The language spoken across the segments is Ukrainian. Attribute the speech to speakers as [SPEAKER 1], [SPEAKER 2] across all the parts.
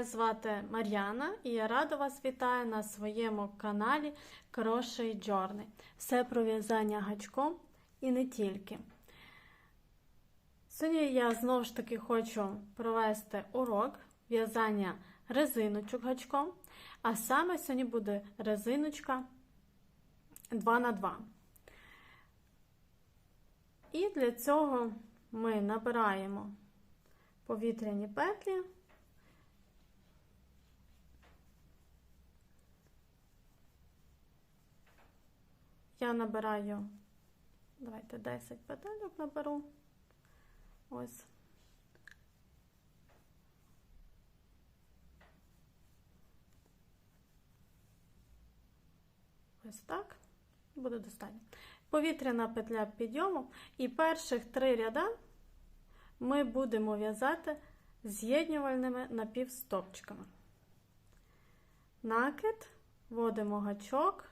[SPEAKER 1] Мене звати Мар'яна і я рада вас вітаю на своєму каналі Кроший Джорни. Все про в'язання гачком і не тільки. Сьогодні я знову ж таки хочу провести урок в'язання резиночок гачком, а саме сьогодні буде резиночка 2 на 2 І для цього ми набираємо повітряні петлі. Я набираю, давайте 10 петельок наберу. Ось. Ось так. Буде достатньо. Повітряна петля підйому. І перших три ряда ми будемо в'язати з'єднювальними напівстопчиками. Накид, вводимо гачок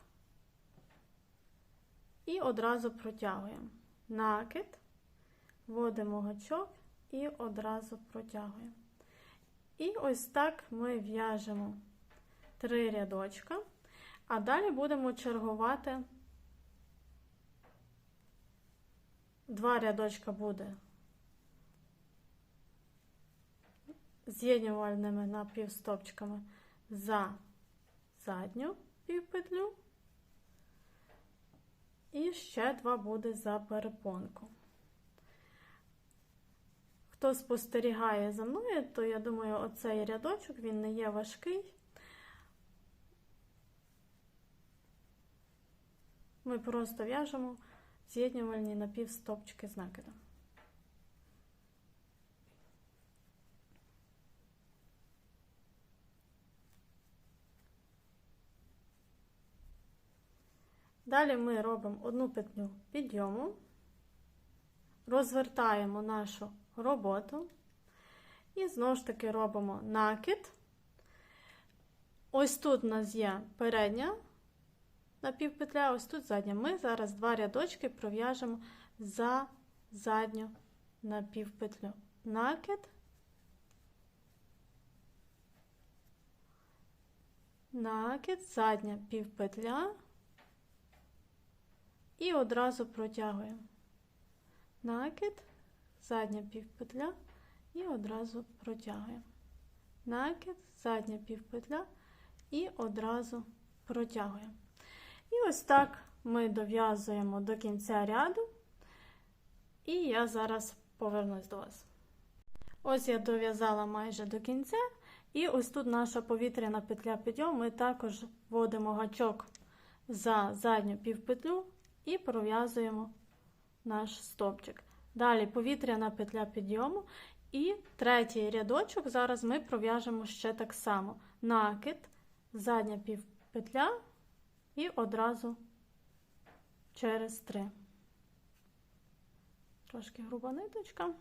[SPEAKER 1] і одразу протягуємо. Накид, вводимо гачок і одразу протягуємо. І ось так ми в'яжемо три рядочка, а далі будемо чергувати. Два рядочка буде з'єднювальними напівстопчиками за задню півпетлю. І ще два буде за перепонку. Хто спостерігає за мною, то я думаю, оцей рядочок він не є важкий. Ми просто в'яжемо з'єднювальні напівстопчики з накидом. Далі ми робимо одну петлю підйому, розвертаємо нашу роботу і знову ж таки робимо накид. Ось тут у нас є передня напівпетля, ось тут задня. Ми зараз два рядочки пров'яжемо за задню напівпетлю. Накид, накид, задня півпетля. І одразу протягуємо накид, задня півпетля і одразу протягуємо. Накид, задня півпетля і одразу протягуємо. І ось так ми дов'язуємо до кінця ряду, і я зараз повернусь до вас. Ось я дов'язала майже до кінця, і ось тут наша повітряна петля підйому. Ми також вводимо гачок за задню півпетлю і пров'язуємо наш стопчик. Далі повітряна петля підйому. І третій рядочок зараз ми пров'яжемо ще так само: накид, задня півпетля і одразу через три. Трошки груба ниточка,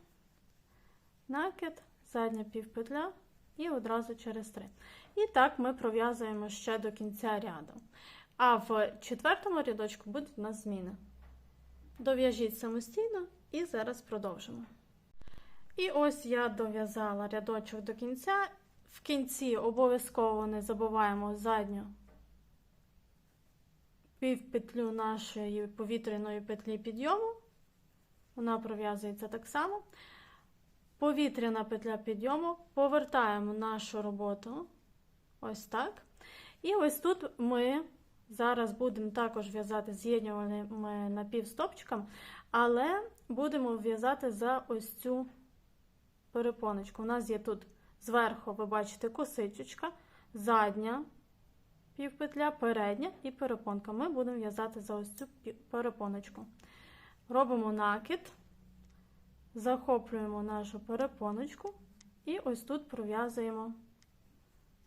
[SPEAKER 1] накид, задня півпетля і одразу через три. І так ми пров'язуємо ще до кінця ряду. А в четвертому рядочку будуть у нас зміни. Дов'яжіть самостійно і зараз продовжимо. І ось я дов'язала рядочок до кінця. В кінці обов'язково не забуваємо задню півпетлю нашої повітряної петлі підйому. Вона пров'язується так само. Повітряна петля підйому, повертаємо нашу роботу ось так. І ось тут ми зараз будемо також в'язати з'єднюваними напівстопчиком, але будемо в'язати за ось цю перепоночку. У нас є тут зверху, ви бачите, косичечка, задня півпетля, передня і перепонка. Ми будемо в'язати за ось цю перепоночку. Робимо накид, захоплюємо нашу перепоночку і ось тут пров'язуємо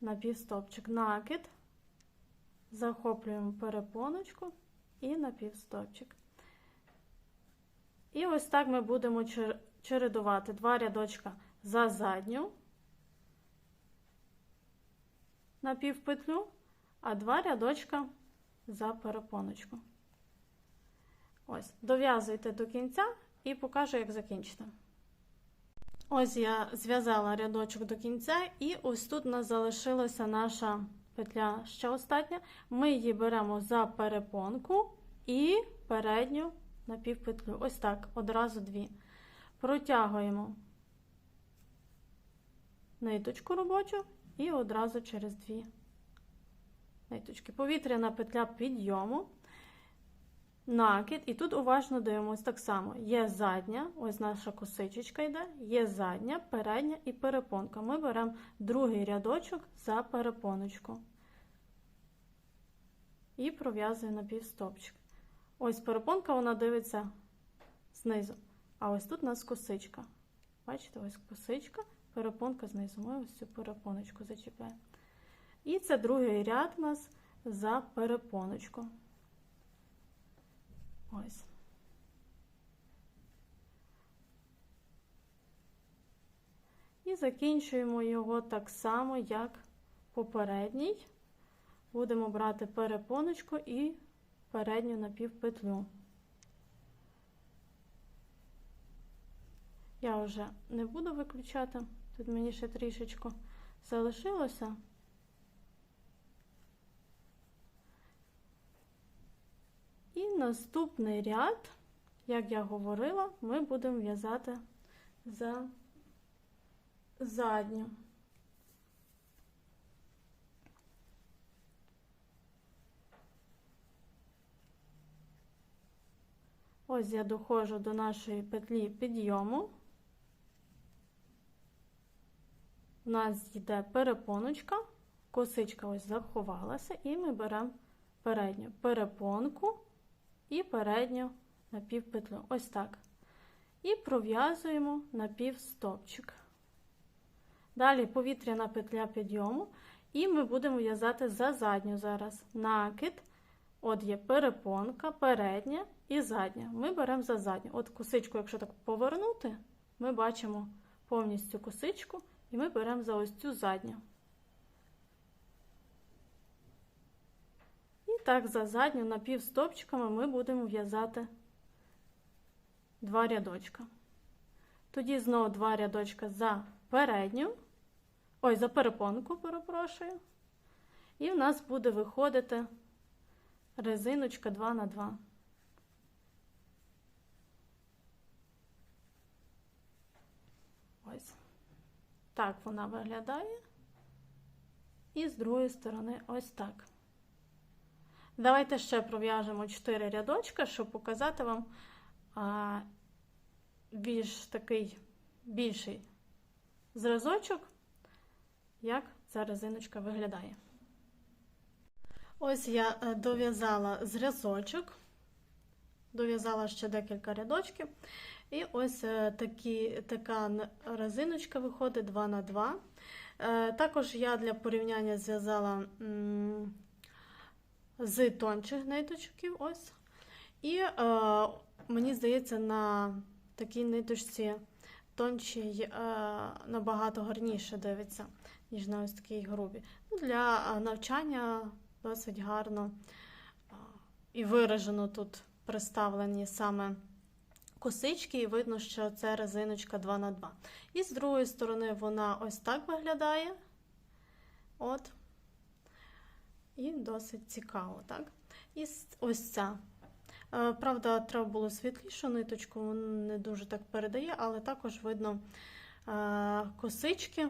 [SPEAKER 1] напівстопчик. Накид, захоплюємо перепоночку і напівстопчик. І ось так ми будемо чередувати два рядочка за задню напівпетлю, а два рядочка за перепоночку. Ось, дов'язуйте до кінця і покажу, як закінчити. Ось я зв'язала рядочок до кінця, і ось тут у нас залишилася наша петля ще остання. Ми її беремо за перепонку і передню напівпетлю. Ось так, одразу дві. Протягуємо ниточку робочу і одразу через дві ниточки. Повітряна петля підйому, накид, і тут уважно дивимося так само. Є задня, ось наша косичечка йде, є задня, передня і перепонка. Ми беремо другий рядочок за перепоночку. І пров'язуємо напівстопчик. Ось перепонка, вона дивиться знизу. А ось тут у нас косичка. Бачите, ось косичка, перепонка знизу. Ми ось цю перепоночку зачіпляємо. І це другий ряд у нас за перепоночку. Ось. І закінчуємо його так само, як попередній. Будемо брати перепоночку і передню напівпетлю. Я вже не буду виключати, тут мені ще трішечку залишилося. І наступний ряд, як я говорила, ми будемо в'язати за задню. Ось я доходжу до нашої петлі підйому. У нас йде перепоночка, косичка ось заховалася, і ми беремо передню перепонку і передню напівпетлю. Ось так. І пров'язуємо напівстопчик. Далі повітряна петля підйому, і ми будемо в'язати за задню зараз накид. От є перепонка, передня і задня. Ми беремо за задню. От косичку, якщо так повернути, ми бачимо повністю косичку, і ми беремо за ось цю задню. І так, за задню напівстопчиками ми будемо в'язати два рядочка. Тоді знову два рядочка за передню, ой, за перепонку, перепрошую. І в нас буде виходити резиночка 2 на 2. Ось. Так вона виглядає. І з другої сторони ось так. Давайте ще пров'яжемо 4 рядочка, щоб показати вам а, більш такий більший зразочок, як ця резиночка виглядає. Ось я е, дов'язала зразочок, дов'язала ще декілька рядочків. І ось е, такі, така резиночка виходить 2 на 2 е, Також я для порівняння зв'язала з тончих ниточків. ось. І е, мені здається, на такій ниточці тончий е, набагато гарніше дивиться, ніж на ось такій грубі. Ну, Для навчання досить гарно і виражено тут представлені саме косички, і видно, що це резиночка 2 на 2 І з другої сторони вона ось так виглядає. От. І досить цікаво, так? І ось ця. Е, правда, треба було світлішу ниточку, не дуже так передає, але також видно е, косички,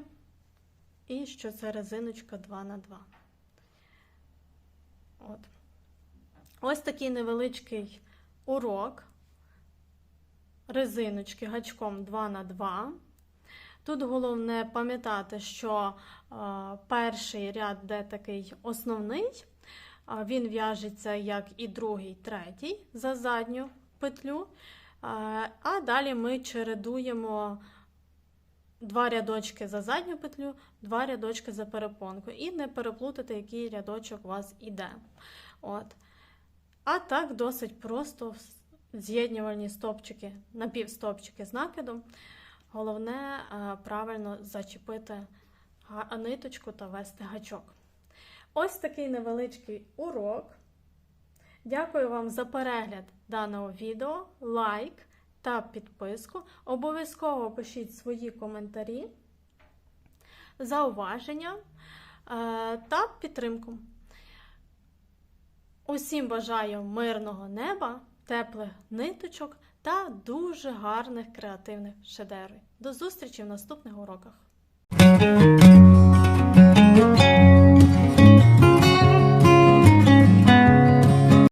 [SPEAKER 1] і що це резиночка 2 на 2 От. Ось такий невеличкий урок резиночки гачком 2 на 2 Тут головне пам'ятати, що е, перший ряд, де такий основний, е, він в'яжеться як і другий, третій за задню петлю. Е, а далі ми чередуємо два рядочки за задню петлю, два рядочки за перепонку. І не переплутати, який рядочок у вас іде. От. А так, досить просто з'єднювальні стопчики, напівстопчики з накидом. Головне е, правильно зачепити ниточку та вести гачок. Ось такий невеличкий урок. Дякую вам за перегляд даного відео, лайк та підписку. Обов'язково пишіть свої коментарі, зауваження е, та підтримку. Усім бажаю мирного неба, теплих ниточок та дуже гарних креативних шедеврів. До зустрічі в наступних уроках!